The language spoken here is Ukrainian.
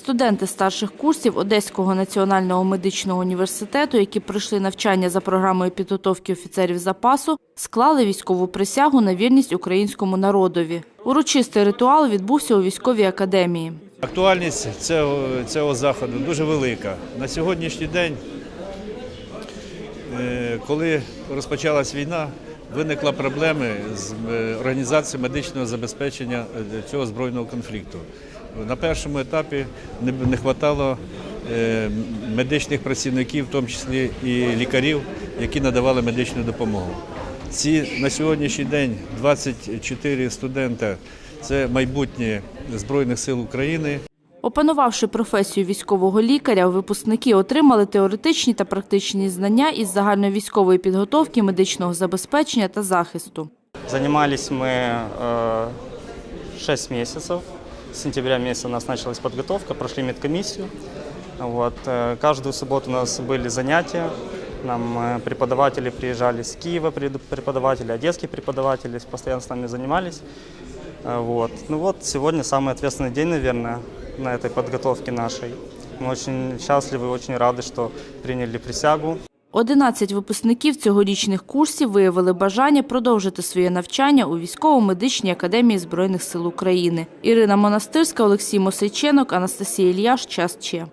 Студенти старших курсів Одеського національного медичного університету, які пройшли навчання за програмою підготовки офіцерів запасу, склали військову присягу на вірність українському народові. Урочистий ритуал відбувся у військовій академії. Актуальність цього, цього заходу дуже велика. На сьогоднішній день, е, коли розпочалась війна, виникла проблеми з е, організацією медичного забезпечення е, цього збройного конфлікту. На першому етапі не не вистачало е, медичних працівників, в тому числі і лікарів, які надавали медичну допомогу. Ці на сьогоднішній день 24 студента це майбутнє Збройних сил України. Опанувавши професію військового лікаря, випускники отримали теоретичні та практичні знання із загальновійськової підготовки, медичного забезпечення та захисту. Занимались мы э, 6 месяцев. С сентября месяца у нас началась подготовка, прошли медкомиссию. Вот. э, Каждую субботу у нас были занятия. Нам э, преподаватели приезжали с Киева, пред- преподаватели, одесские преподаватели постоянно с нами занимались. Э, Вот. Ну вот, сегодня самый ответственный день, наверное, на этой подготовке нашей. Мы очень счастливы, очень рады, что приняли присягу. 11 випускників цьогорічних курсів виявили бажання продовжити своє навчання у військово-медичній академії Збройних сил України. Ірина Монастирська, Олексій Мосейченок, Анастасія Ільяш. Час Че.